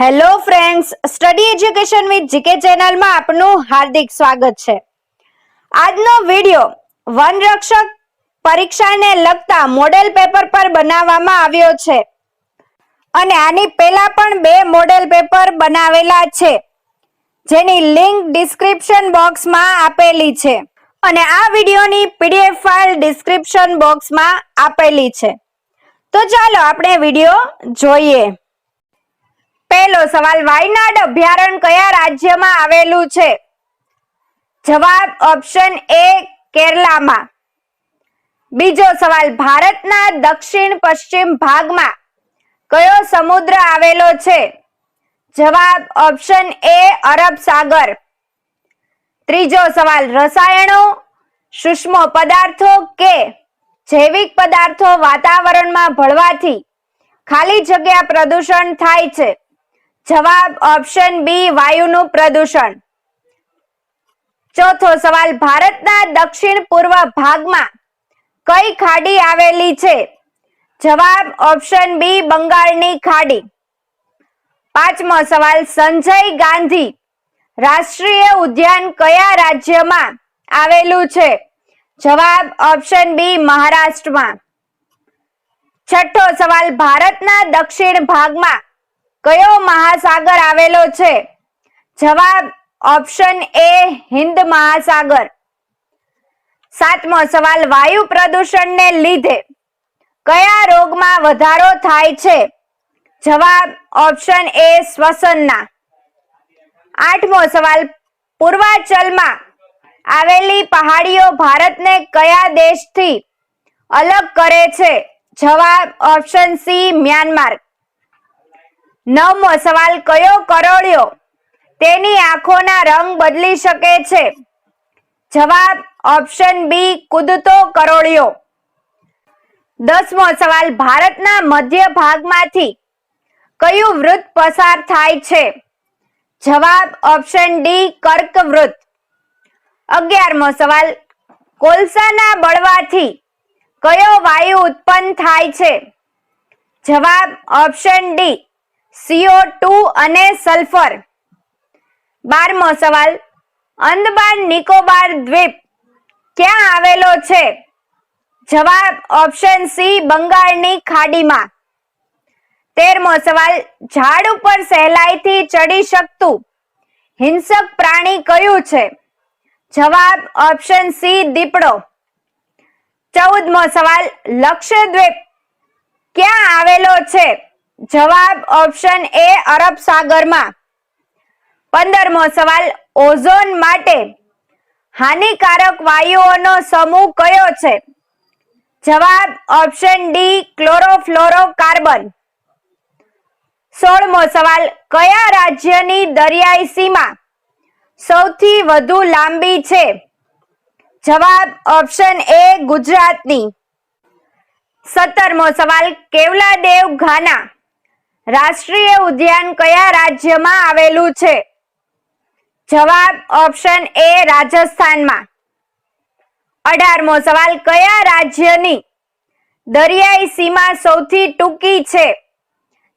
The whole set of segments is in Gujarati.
Hello friends, study education with GK ચેનલમાં આપનું હાર્દિક સ્વાગત છે. આજનો વિડિયો વનરક્ષક પરીક્ષાને લગતા મોડેલ પેપર પર બનાવવામાં આવ્યો છે. અને આની પહેલા પણ બે મોડેલ પેપર બનાવેલા છે, જેની લિંક ડિસ્ક્રિપ્શન બોક્સમાં આપેલી છે. અને આ વિડિયોની પીડીએફ ફાઇલ ડિસ્ક્રિપ્શન બોક્સમાં આપેલી છે. તો ચાલો આપણે વિડિયો જોઈએ. પહેલો સવાલ, વાયનાડ અભયારણ્ય કયા રાજ્યમાં આવેલું છે? જવાબ ઓપ્શન એ કેરલામાં. બીજો સવાલ, ભારતના દક્ષિણ પશ્ચિમ ભાગમાં કયો સમુદ્ર આવેલો છે? જવાબ ઓપ્શન એ અરબ સાગર. ત્રીજો સવાલ, રસાયણો, સૂક્ષ્મ પદાર્થો કે જૈવિક પદાર્થો વાતાવરણમાં ભળવાથી ખાલી જગ્યા પ્રદૂષણ થાય છે? જવાબ ઓપ્શન બી વાયુનું પ્રદૂષણ. ચોથો સવાલ, ભારતના દક્ષિણ પૂર્વ ભાગમાં કઈ ખાડી આવેલી છે? જવાબ ઓપ્શન બી બંગાળની ખાડી. પાંચમો સવાલ, સંજય ગાંધી રાષ્ટ્રીય ઉદ્યાન કયા રાજ્યમાં આવેલું છે? જવાબ ઓપ્શન બી મહારાષ્ટ્રમાં. છઠ્ઠો સવાલ, ભારતના દક્ષિણ ભાગમાં કયો મહાસાગર આવેલો છે? જવાબ ઓપ્શન એ હિન્દ મહાસાગર. સાતમો સવાલ, વાયુ પ્રદૂષણને લીધે કયા રોગમાં વધારો થાય છે? જવાબ ઓપ્શન એ શ્વસનના. આઠમો સવાલ, પૂર્વાચલમાં આવેલી પહાડીઓ ભારતને કયા દેશથી અલગ કરે છે? જવાબ ઓપ્શન સી મ્યાનમાર. નવમો સવાલ કયો કરોળિયો? તેની આંખોના રંગ બદલી શકે છે. જવાબ ઓપ્શન બી કૂદતો કરોળિયો. દસમો સવાલ, ભારતના મધ્ય ભાગમાંથી કયું વૃત્ત પસાર થાય છે? જવાબ ઓપ્શન ડી, કર્ક વૃત્ત. અગિયારમો સવાલ, કોલસાના બળવાથી કયો વાયુ ઉત્પન્ન થાય છે? જવાબ ઓપ્શન ડી સીઓ ટુ અને સલ્ફર બારમો સવાલ અંદમાન નિકોબાર દ્વીપ ક્યાં આવેલો છે? જવાબ ઓપ્શન સી, બંગાળની ખાડીમાં. તેરમો સવાલ, ઝાડ ઉપર સહેલાઈથી ચડી શકતું હિંસક પ્રાણી કયું છે? જવાબ ઓપ્શન સી, દીપડો. ચૌદમો સવાલ, લક્ષદ્વીપ ક્યાં આવેલો છે? જવાબ ઓપ્શન એ અરબ સાગરમાં. પંદરમો સવાલ, ઓઝોન માટે હાનિકારક વાયુઓનો સમૂહ કયો છે? જવાબ ઓપ્શન ડી ક્લોરોફ્લોરોકાર્બન. સોળમો સવાલ, કયા રાજ્યની દરિયાઈ સીમા સૌથી વધુ લાંબી છે? જવાબ ઓપ્શન એ ગુજરાતની. સત્તરમો સવાલ કેવલાદેવ ઘાના રાષ્ટ્રીય ઉદ્યાન કયા રાજ્યમાં આવેલું છે? જવાબ ઓપ્શન એ રાજસ્થાનમાં. અઢારમો સવાલ, કયા રાજ્યની દરિયાઈ સીમા સૌથી ટૂંકી છે?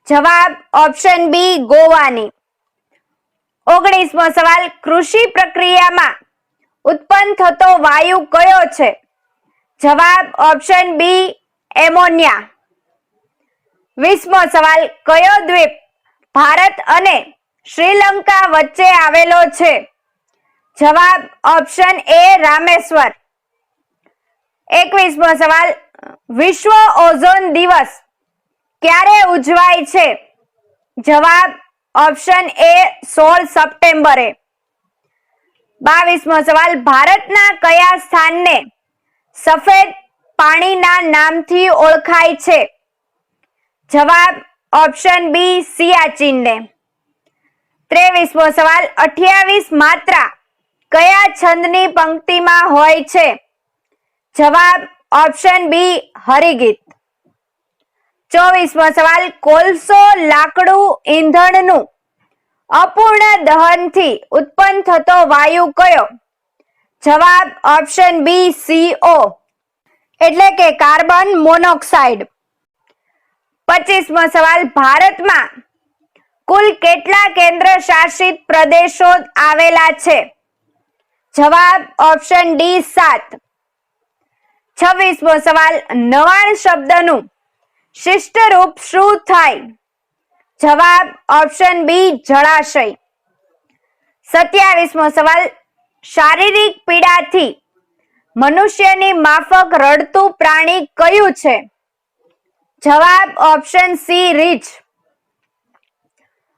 જવાબ ઓપ્શન બી, ગોવાની. ઓગણીસમો સવાલ, કૃષિ પ્રક્રિયામાં ઉત્પન્ન થતો વાયુ કયો છે? જવાબ ઓપ્શન બી, એમોનિયા. વીસમો સવાલ, કયો દ્વીપ ભારત અને શ્રીલંકા વચ્ચે આવેલો છે? જવાબ ઓપ્શન એ, રામેશ્વર. એકવીસમો સવાલ, વિશ્વ ઓઝોન દિવસ ક્યારે ઉજવાય છે? જવાબ ઓપ્શન એ, સોળ સપ્ટેમ્બરે. બાવીસમો સવાલ, ભારતના કયા સ્થાનને સફેદ પાણીના નામથી ઓળખાય છે? જવાબ ઓપ્શન બી સિયાચીનને ત્રેવીસમો સવાલ, અઠ્યાવીસ માત્રા કયા છંદની પંક્તિમાં હોય છે? જવાબ ઓપ્શન બી હરિગીત. ચોવીસમો સવાલ, કોલસો લાકડું ઈંધણનું અપૂર્ણ દહનથી ઉત્પન્ન થતો વાયુ કયો? જવાબ ઓપ્શન બી સીઓ એટલે કે કાર્બન મોનોક્સાઇડ. પચીસમો સવાલ, ભારતમાં કુલ કેટલા કેન્દ્ર શાસિત પ્રદેશો આવેલા છે? જવાબ ઓપ્શન ડી સાત. છવ્વીસમો સવાલ, નવાણ શબ્દનું શિષ્ટ રૂપ શું થાય? જવાબ ઓપ્શન બી, જળાશય. સત્યાવીસમો સવાલ, શારીરિક પીડાથી મનુષ્યની માફક રડતું પ્રાણી કયું છે? જવાબ ઓપ્શન સી રીછ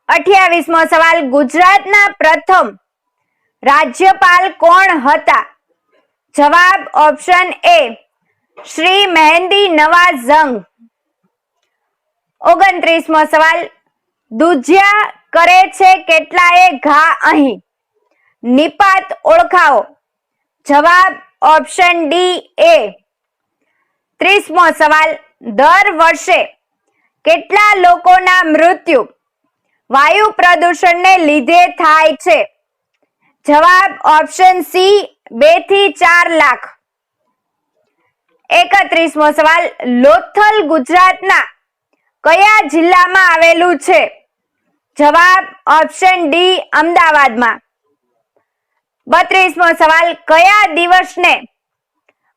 અઠ્યાવીસમો સવાલ, ગુજરાતના પ્રથમ રાજ્યપાલ કોણ હતા? જવાબ ઓપ્શન એ શ્રી મહેંદી નવાઝ જંગ ઓગણત્રીસમો સવાલ દુધિયા કરે છે કેટલાએ ઘા અહીં? નિપાત ઓળખાવો. જવાબ ઓપ્શન ડી એ ત્રીસમો સવાલ દર વર્ષે કેટલા લોકોના મૃત્યુ વાયુ પ્રદૂષણને લીધે થાય છે? જવાબ ઓપ્શન સી બેથી ચાર લાખ. એકત્રીસમો સવાલ, લોથલ ગુજરાતના કયા જિલ્લામાં આવેલું છે? જવાબ ઓપ્શન ડી અમદાવાદમાં. બત્રીસમો સવાલ, કયા દિવસને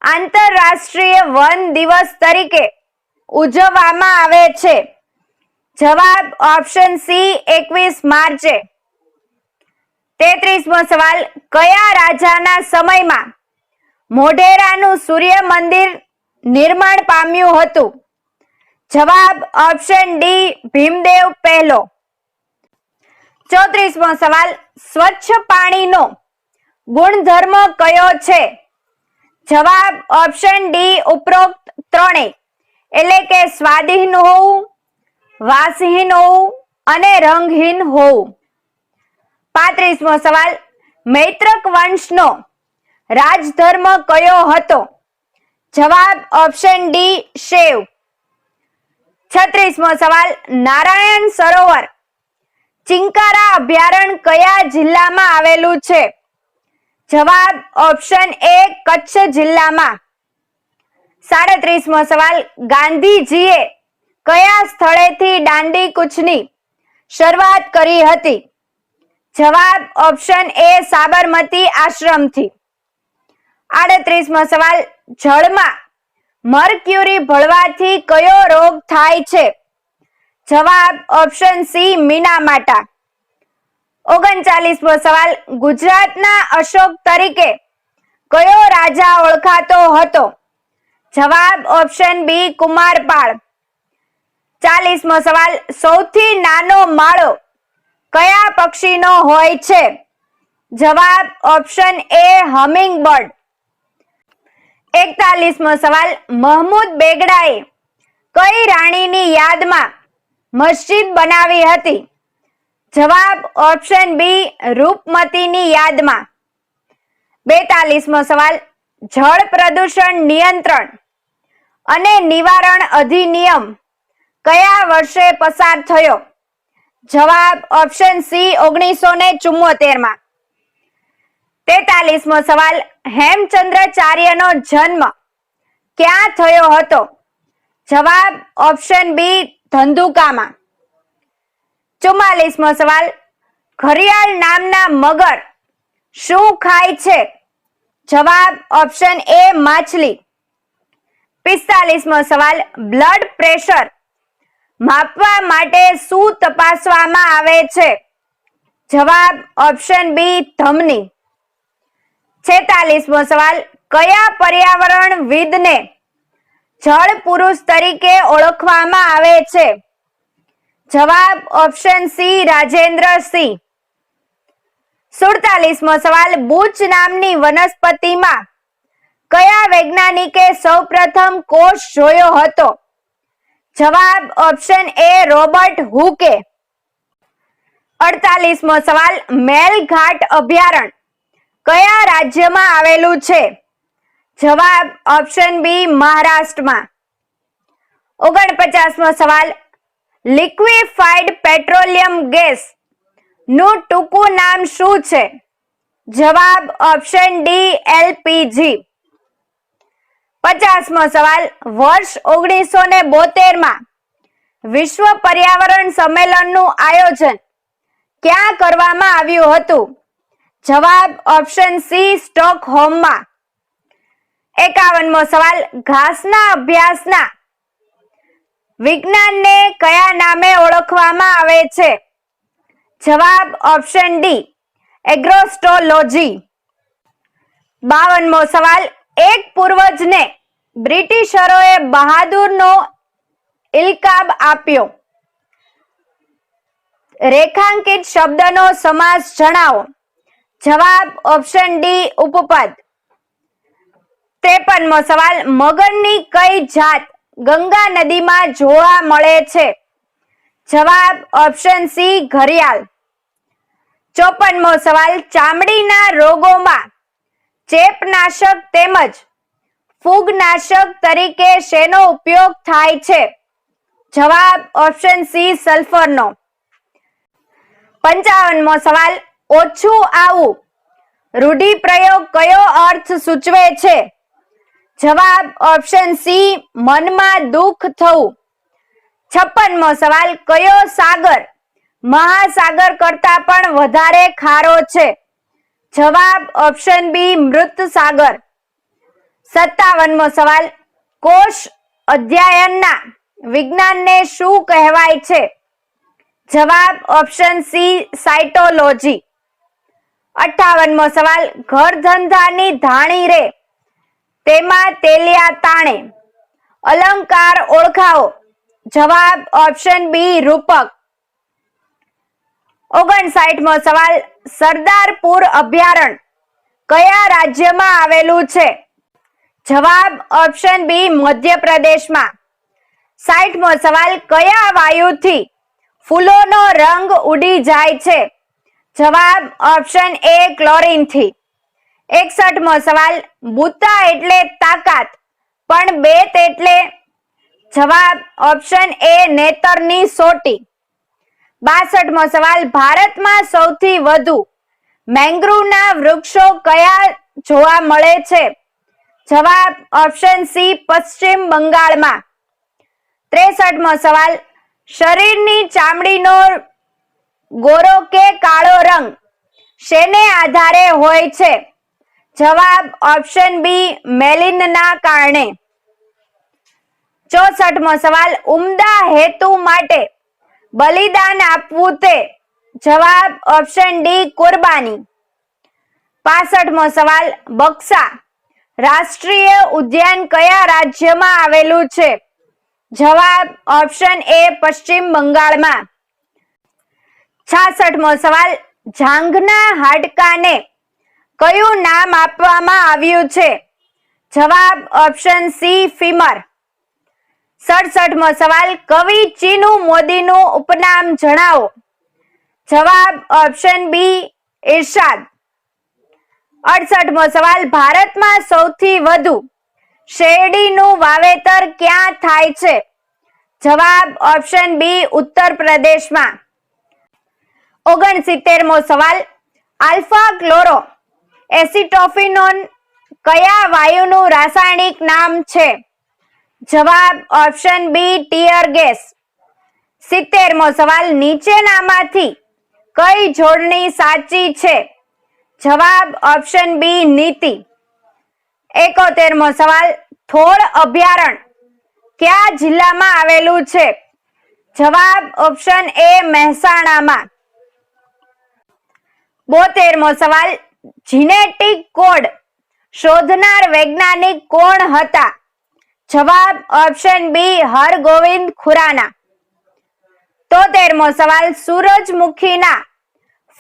આંતરરાષ્ટ્રીય વન દિવસ તરીકે ઉજવવામાં આવે છે. જવાબ ઓપ્શન સી એકવીસ માર્ચે. તેત્રીસમો સવાલ, કયા રાજાના સમયમાં મોઢેરાનું સૂર્ય મંદિર નિર્માણ પામ્યું હતું? જવાબ ઓપ્શન ડી ભીમદેવ પહેલો. ચોત્રીસમો સવાલ, સ્વચ્છ પાણીનો ગુણધર્મ કયો છે? જવાબ ઓપ્શન ડી ઉપરોક્ત ત્રણેય. એટલે કે સ્વાદહીન હોવું વાસહીન હોવું અને રંગહીન હોવું પાંત્રીસમો સવાલ, મૈત્રક વંશનો રાજધર્મ કયો હતો? જવાબ ઓપ્શન ડી શેવ. છત્રીસમો સવાલ, નારાયણ સરોવર ચિંકારા અભયારણ્ય કયા જિલ્લામાં આવેલું છે? જવાબ ઓપ્શન એ કચ્છ જિલ્લામાં. સાડત્રીસમો સવાલ, ગાંધીજીએ કયા સ્થળેથી દાંડી કૂચની શરૂઆત કરી હતી? જવાબ ઓપ્શન એ સાબરમતી આશ્રમથી. આડત્રીસમો સવાલ, જળમાં મરક્યુરી ભળવાથી કયો રોગ થાય છે? જવાબ ઓપ્શન સી મીનામાટા. ઓગણચાલીસમો સવાલ, ગુજરાતના અશોક તરીકે કયો રાજા ઓળખાતો હતો? જવાબ ઓપ્શન બી કુમારપાળ. ચાલીસમો સવાલ, સૌથી નાનો માળો કયા પક્ષીનો હોય છે? જવાબ ઓપ્શન એ હમિંગ બર્ડ એકતાલીસમો સવાલ, મહમૂદ બેગડાએ કઈ રાણીની યાદમાં મસ્જિદ બનાવી હતી? જવાબ ઓપ્શન બી રૂપમતીની યાદમાં. બેતાલીસમો સવાલ, જળ પ્રદૂષણ નિયંત્રણ. અને નિવારણ અધિનિયમ કયા વર્ષે પસાર થયો? જવાબ ઓપ્શન સી ઓગણીસો ને ચુમ્મોતેરમાં તેતાલીસમો સવાલ, હેમચંદ્રાચાર્યનો જન્મ ક્યાં થયો હતો? જવાબ ઓપ્શન બી ધંધુકામાં. ચુમ્માલીસમો સવાલ ઘરિયાળ નામના મગર શું ખાય છે? જવાબ ઓપ્શન એ માછલી. પિસ્તાલીસમો સવાલ બ્લડ પ્રેશર માપવા માટે શું તપાસવામાં આવે છે? જવાબ ઓપ્શન બી ધમની. છેતાલીસમો સવાલ, કયા પર્યાવરણ વિદને જળ પુરુષ તરીકે ઓળખવામાં આવે છે? જવાબ ઓપ્શન સી રાજેન્દ્ર સિંહ સુડતાલીસમો સવાલ, બુચ નામની વનસ્પતિમાં કયા વૈજ્ઞાનિકે સૌપ્રથમ કોષ જોયો હતો? જવાબ ઓપ્શન એ રોબર્ટ હુકે. અડતાલીસમો સવાલ, મેલઘાટ અભયારણ્ય કયા રાજ્યમાં આવેલું છે? જવાબ ઓપ્શન બી મહારાષ્ટ્રમાં. ઓગણપચાસમો સવાલ લિક્વિફાઈડ પેટ્રોલિયમ ગેસનું ટૂંકું નામ શું છે? જવાબ ઓપ્શન ડી એલપીજી પચાસમો સવાલ, વર્ષ ઓગણીસો ને બોતેરમાં વિશ્વ પર્યાવરણ સંમેલનનું આયોજન ક્યાં કરવામાં આવ્યું હતું? જવાબ ઓપ્શન સી સ્ટોક હોમમાં એકાવનમો સવાલ, ઘાસના અભ્યાસના વિજ્ઞાનને કયા નામે ઓળખવામાં આવે છે? જવાબ ઓપ્શન ડી એગ્રોસ્ટોલોજી. બાવનમો સવાલ, એક પૂર્વજને બ્રિટિશરોએ બહાદુરનો ઇલકાબ આપ્યો. રેખાંકિત શબ્દનો સમાસ જણાવો. જવાબ ઓપ્શન ડી, ઉપપદ. ત્રેપનમો સવાલ મગરની કઈ જાત ગંગા નદીમાં જોવા મળે છે? જવાબ ઓપ્શન સી ઘરિયાળ ચોપનમો સવાલ, ચામડીના રોગોમાં ચેપનાશક તેમજ ફૂગનાશક તરીકે શેનો ઉપયોગ થાય છે? જવાબ ઓપ્શન સી સલ્ફરનો પંચાવનમો સવાલ, ઓછું આવું. રૂઢિપ્રયોગ કયો અર્થ સૂચવે છે? જવાબ ઓપ્શન સી મનમાં દુઃખ થવું. છપ્પનમો સવાલ, કયો સાગર? મહાસાગર કરતા પણ વધારે ખારો છે. જવાબ ઓપ્શન બી મૃત સાગર. સત્તાવનમો સવાલ, કોષ અધ્યયનના વિજ્ઞાનને શું કહેવાય છે? જવાબ ઓપ્શન સી, સાયટોલોજી. અઠાવનમો સવાલ ઘર ધંધાની ધાણી રે, તેમાં તેલિયા તાણે. અલંકાર ઓળખાવો જવાબ ઓપ્શન બી, રૂપક. ઓગણસાઠમો સવાલ, સરદારપુર અભયારણ્ય કયા રાજ્યમાં આવેલું છે? જવાબ ઓપ્શન બી મધ્યપ્રદેશમાં. સાઈઠમો સવાલ, કયા વાયુથી ફૂલોનો રંગ ઉડી જાય છે? જવાબ ઓપ્શન એ ક્લોરીનથી. એકસઠમો સવાલ, બુતા એટલે તાકાત, પણ બેત એટલે? જવાબ ઓપ્શન એ નેતરની સોટી. બાસઠમો સવાલ, ભારતમાં સૌથી વધુ મેંગ્રુવના વૃક્ષો કયા જોવા મળે છે? જવાબ ઓપ્શન સી પશ્ચિમ બંગાળમાં. ત્રેસઠમો સવાલ, શરીરની ચામડીનો ગોરો કે કાળો રંગ શેને આધારે હોય છે? જવાબ ઓપ્શન બી મેલિનના કારણે. ચોસઠમો સવાલ, ઉમદા હેતુ માટે બલિદાન આપવું તે? જવાબ ઓપ્શન ડી કુરબાની. પાસઠમો સવાલ, બક્સા રાષ્ટ્રીય ઉદ્યાન કયા રાજ્યમાં આવેલું છે? જવાબ ઓપ્શન એ પશ્ચિમ બંગાળમાં. છાસઠમો સવાલ જાંઘના હાડકાને કયું નામ આપવામાં આવ્યું છે? જવાબ ઓપ્શન સી ફીમર. સડસઠમો સવાલ, કવિ ચીનુ મોદીનું ઉપનામ જણાવો. જવાબ ઓપ્શન બી ઇરશાદ. અડસઠમો સવાલ, ભારતમાં સૌથી વધુ શેરડીનું વાવેતર ક્યાં થાય છે? જવાબ ઓપ્શન બી ઉત્તર પ્રદેશમાં ઓગણસિત્તેરમો સવાલ, આલ્ફા ક્લોરો એસિટોફિનોન કયા વાયુનું રાસાયણિક નામ છે? જવાબ ઓપ્શન બી, ટીયર ગેસ. સિત્તેરમો સવાલ, નીચેનામાંથી કઈ જોડણી સાચી છે? જવાબ ઓપ્શન બી નીતિ. એકોતેરમો સવાલ, થોળ અભયારણ. કયા જિલ્લામાં આવેલું છે? જવાબ ઓપ્શન એ મહેસાણામાં. બોતેરમો સવાલ જીનેટિક કોડ શોધનાર વૈજ્ઞાનિક કોણ હતા? જવાબ ઓપ્શન બી હરગોવિંદ ખુરાના. તોતેરમો સવાલ, સૂરજમુખીના,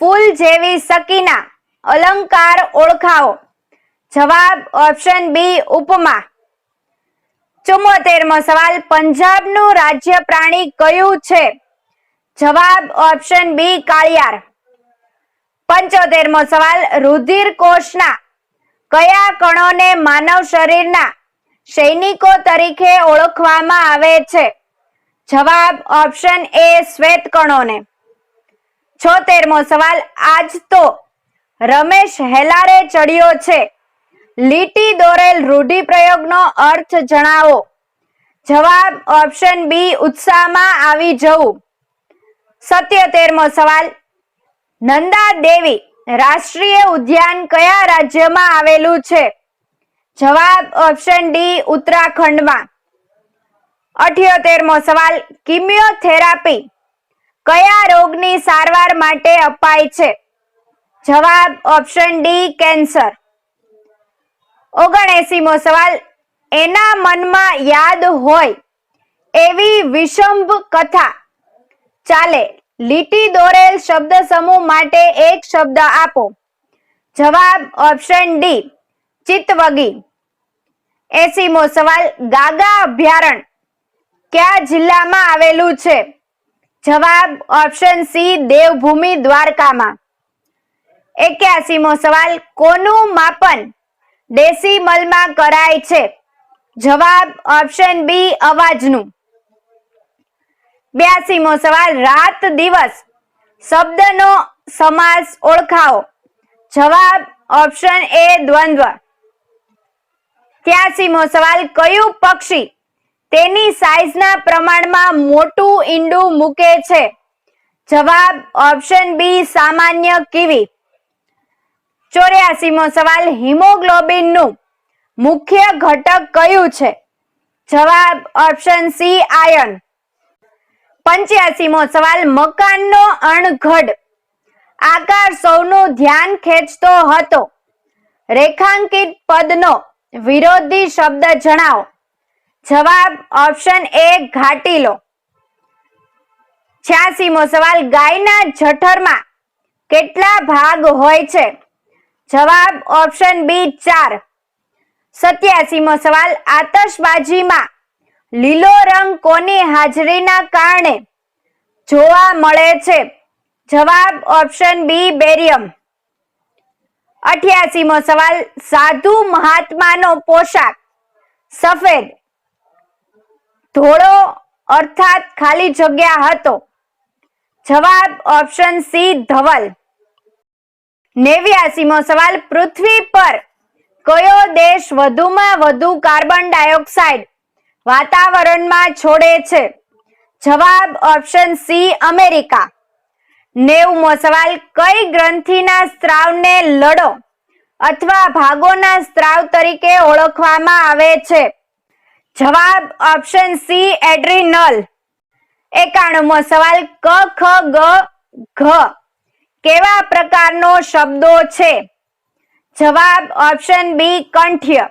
ફૂલ જેવી સકીના. અલંકાર ઓળખાવો. જવાબ ઓપ્શન બી ઉપમા. ચુમ્મોતેરમો સવાલ, પંજાબનું રાજ્ય પ્રાણી કયું છે? જવાબ ઓપ્શન બી કાળિયાર. પંચોતેરમો સવાલ રુધિર કોષના કયા કણોને માનવ શરીરના સૈનિકો તરીકે ઓળખવામાં આવે છે? જવાબ ઓપ્શન એ શ્વેત કણોને છોતેરમો સવાલ, આજ તો રમેશ હેલારે ચડ્યો છે. લીટી દોરેલ રૂઢિપ્રયોગનો અર્થ જણાવો. જવાબ ઓપ્શન બી ઉત્સાહમાં આવી જવું. સત્યોતેરમો સવાલ. નંદા દેવી રાષ્ટ્રીય ઉદ્યાન કયા રાજ્યમાં આવેલું છે? જવાબ ઓપ્શન ડી ઉત્તરાખંડમાં. અઠ્યોતેરમો સવાલ, કિમિયોથેરાપી કયા રોગની સારવાર માટે અપાય છે? જવાબ ઓપ્શન ડી કેન્સર ઓગણએસીમો સવાલ, એના મનમાં યાદ હોય એવી વિષંભ કથા. ચાલે, લીટી દોરેલ શબ્દ સમૂહ માટે એક શબ્દ આપો. જવાબ ઓપ્શન ડી ચિત્તવગી. એસીમો સવાલ, ગાગા અભયારણ્ય કયા જિલ્લામાં આવેલું છે? જવાબ ઓપ્શન સી દેવભૂમિ દ્વારકામાં. એક્યાસીમો સવાલ, કોનું માપન ડેસિમલમાં કરાય છે? જવાબ ઓપ્શન બી અવાજનું. બ્યાસીમો સવાલ, રાત દિવસ શબ્દનો સમાસ ઓળખાવો. જવાબ ઓપ્શન એ દ્વંદ્વ. ત્યાસીમો સવાલ, કયું પક્ષી તેની સાઈઝના પ્રમાણમાં મોટું ઈંડું મૂકે છે? જવાબ ઓપ્શન બી સામાન્ય કીવી. ચોર્યાસીમો સવાલ હિમોગ્લોબિનનું મુખ્ય ઘટક કયું છે? જવાબ ઓપ્શન સી, આયર્ન. પંચ્યાસીમો સવાલ, મકાનનો અણઘડ. આકાર સૌનું ધ્યાન ખેંચતો હતો. રેખાંકિત પદનો વિરોધી શબ્દ જણાવો. જવાબ ઓપ્શન એ, ઘાટીલો. છ્યાસીમો સવાલ, ગાયના જઠરમાં કેટલા ભાગ હોય છે? જવાબ ઓપ્શન બી ચાર. સત્યાસીમો સવાલ, આતશબાજીમાં લીલો રંગ કોની હાજરીના કારણે જોવા મળે છે? જવાબ ઓપ્શન બી બેરિયમ. અઠ્યાસીમો સવાલ, સાધુ મહાત્માનો પોશાક, સફેદ, ધોળો અર્થાત ખાલી જગ્યા હતો. જવાબ ઓપ્શન સી ધવલ. નેવ્યાસીમો સવાલ, પૃથ્વી પર કયો દેશ વધુમાં વધુ કાર્બન ડાયોક્સાઇડ વાતાવરણમાં છોડે છે? જવાબ ઓપ્શન સી, અમેરિકા. નેવમો સવાલ, કઈ ગ્રંથિના સ્ત્રાવને લડો અથવા ભાગોના સ્ત્રાવ તરીકે ઓળખવામાં આવે છે? જવાબ ઓપ્શન સી, એડ્રીનલ. એકાણુમો સવાલ, ક, ખ, ગ, ઘ. કેવા પ્રકારનો શબ્દો છે? જવાબ ઓપ્શન બી કંઠ્ય.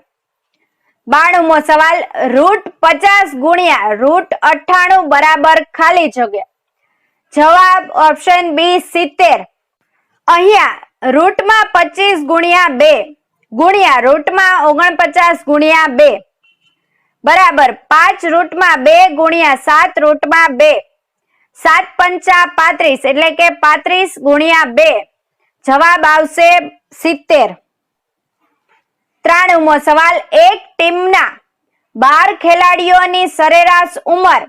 બાણુમો સવાલ રૂટ પચાસ ગુણ્યા રૂટ અઠ્ઠાણું બરાબર ખાલી જગ્યા. જવાબ ઓપ્શન બી સિત્તેર. અહીંયા રૂટમાં પચીસ ગુણ્યા બે, ગુણ્યા રૂટમાં ઓગણપચાસ ગુણ્યા બે. બરાબર પાંચ રૂટમાં બે ગુણ્યા સાત રૂટમાં બે. સાત પંચા પાંત્રીસ એટલે કે પાંત્રીસ ગુણ્યા બે. જવાબ આવશે સિત્તેર. ત્રાણુમો સવાલ, એક ટીમના બાર ખેલાડીઓની સરેરાશ ઉંમર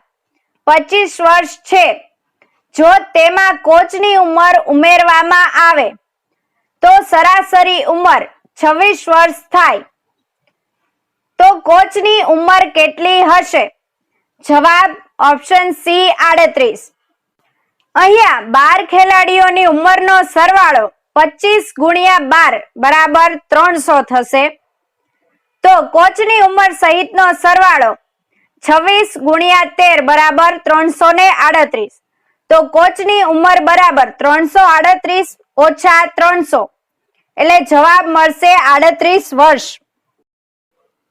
પચીસ વર્ષ છે. જો તેમાં કોચની ઉંમર ઉમેરવામાં આવે, તો સરાસરી ઉંમર છવ્વીસ વર્ષ થાય. તો કોચની ઉંમર કેટલી હશે? જવાબ ઓપ્શન સી આડત્રીસ. અહીંયા બાર ખેલાડીઓની ઉંમરનો સરવાળો પચીસ ગુણ્યા બાર બરાબર ત્રણસો થશે. તો કોચની ઉંમર સહિતનો સરવાળો છવ્વીસ ગુણ્યા તેર બરાબર ત્રણસો ને આડત્રીસ. તો કોચની ઉંમર બરાબર ત્રણસો આડત્રીસ ઓછા ત્રણસો. એટલે જવાબ મળશે આડત્રીસ વર્ષ.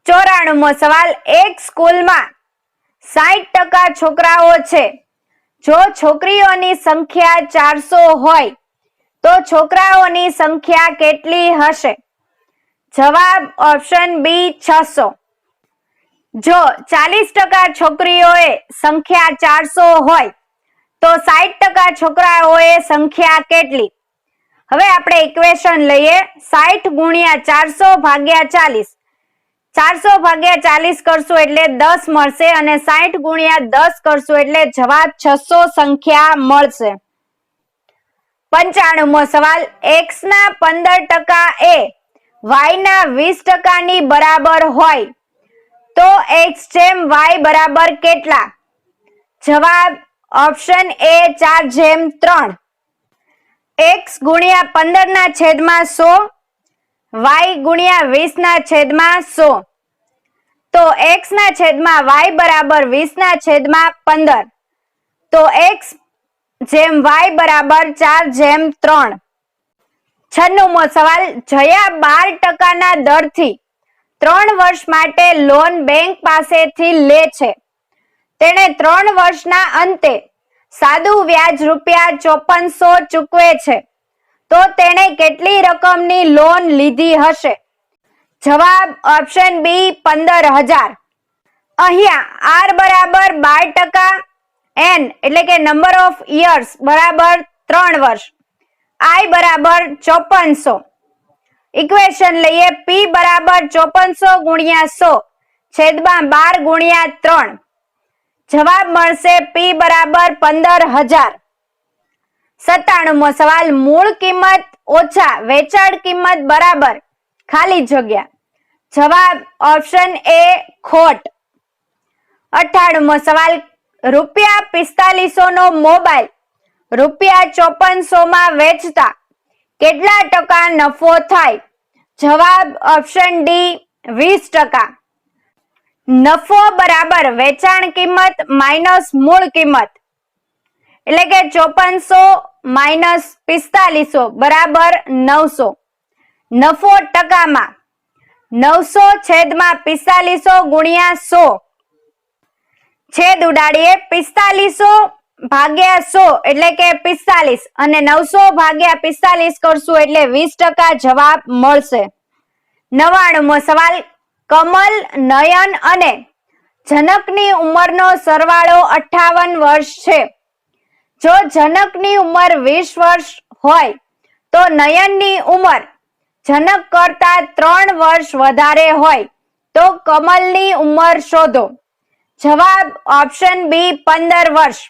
ચોરાણુમો સવાલ, એક સ્કૂલમાં સાઠ ટકા છોકરાઓ છે જો છોકરીઓની સંખ્યા ચારસો હોય, તો છોકરાઓની સંખ્યા કેટલી હશે? જવાબ ઓપ્શન બી છસો. જો ચાલીસ ટકા છોકરીઓએ સંખ્યા ચારસો હોય, તો સાઠ ટકા છોકરાઓએ સંખ્યા કેટલી? હવે આપણે ઇક્વેશન લઈએ. સાઠ ગુણ્યા ચારસો ભાગ્યા ચાલીસ. ચારસો ભાગ્યા ચાલીસ કરશું એટલે દસ મળશે અને સાઠ ગુણ્યા દસ કરશું એટલે જવાબ છસો સંખ્યા મળશે. પંચાણુમો સવાલ એક્સ ના પંદર ટકા એ વાય ના વીસ ટકાની બરાબર હોય તો એક્સ જેમ વાય બરાબર કેટલા? જવાબ ઓપ્શન એ ચાર જેમ ત્રણ. એક્સ ગુણ્યા પંદર ના છેદમાં સો વાય ગુણ્યા વીસ ના છેદમાં સો. તો એક્સ ના છેદમાં વાય બરાબર વીસ ના છેદમાં પંદર. તો એક્સ જેમ વાય બરાબર ચાર જેમ ત્રણ. છન્નુમો સવાલ, જયા બાર ટકાના દરથી ત્રણ વર્ષ માટે લોન બેંક પાસેથી લે છે. તેણે ત્રણ વર્ષના અંતે સાદું વ્યાજ રૂપિયા ચોપનસો ચૂકવે છે. તો તેણે કેટલી રકમની લોન લીધી હશે? જવાબ ઓપ્શન બી પંદર હજાર અહીંયા આર બરાબર બાર ટકા એન એટલે કે નંબર ઓફ યર્સ બરાબર ત્રણ વર્ષ. આઈ બરાબર ચોપનસો. ઇક્વેશન લઈએ પી બરાબર ચોપનસો ગુણ્યા સો. છેદમાં બાર ગુણ્યા ત્રણ. જવાબ મળશે પી બરાબર પંદર હજાર સત્તાણુંમો સવાલ, મૂળ કિંમત ઓછા, વેચાણ કિંમત બરાબર, ખાલી જગ્યા. જવાબ ઓપ્શન એ ખોટ. અઠાણુંમો સવાલ, રૂપિયા પિસ્તાલીસો નો મોબાઈલ, રૂપિયા ચોપનસો માં વેચતા, કેટલા ટકા નફો થાય? જવાબ ઓપ્શન ડી, વીસ ટકા. નફો બરાબર, વેચાણ કિંમત માઇનસ મૂળ કિંમત. એટલે કે ચોપનસો માઇનસ પિસ્તાલીસો બરાબર નવસો. નફો ટકામાં નવસો છેદમાં પિસ્તાલીસો ગુણ્યા સો. છેદ ઉડાડીએ પિસ્તાલીસો ભાગ્યા સો એટલે કે પિસ્તાલીસ. અને નવસો ભાગ્યા પિસ્તાલીસ કરશું એટલે વીસ ટકા જવાબ મળશે. નવાણુંમો સવાલ, કમલ, નયન અને જનકની ઉંમરનો સરવાળો અઠાવન વર્ષ છે. જો જનકની ઉંમર વીસ વર્ષ હોય, તો નયનની ઉંમર જનક કરતા ત્રણ વર્ષ વધારે હોય, તો કમલની ઉંમર શોધો. જવાબ ઓપ્શન બી પંદર વર્ષ.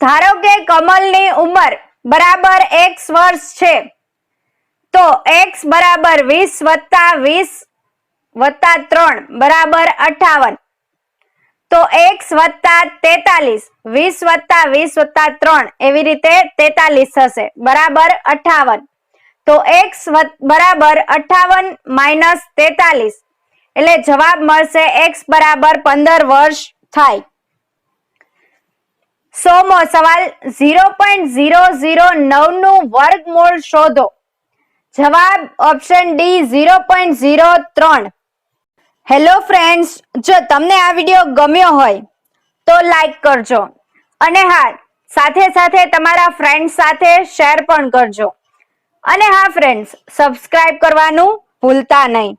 ધારો કે કમલની ઉંમર બરાબર એક્સ વર્ષ છે, તો એક્સ બરાબર વીસ વત્તા વીસ વત્તા ત્રણ બરાબર અઠાવન. તો એક્સ વત્તા તેતાલીસ, વીસ વત્તા વીસ વત્તા ત્રણ એવી રીતે તેતાલીસ થશે. બરાબર અઠાવન. તો એક્સ બરાબર અઠાવન માઇનસ તેતાલીસ. એટલે જવાબ મળશે એક્સ બરાબર પંદર વર્ષ થાય. સોમો સવાલ, ઝીરો પોઈન્ટ ઝીરો ઝીરો નવનું વર્ગમૂળ શોધો. જવાબ option D, zero point zero ત્રણ. હેલો ફ્રેન્ડ્સ, જો તમને આ વીડિયો ગમ્યો હોય, તો લાઈક કરજો. અને હા, સાથે સાથે તમારા ફ્રેન્ડ સાથે શેર પણ કરજો. અને હા, ફ્રેન્ડ્સ, સબસ્ક્રાઇબ કરવાનું ભૂલતા નહીં.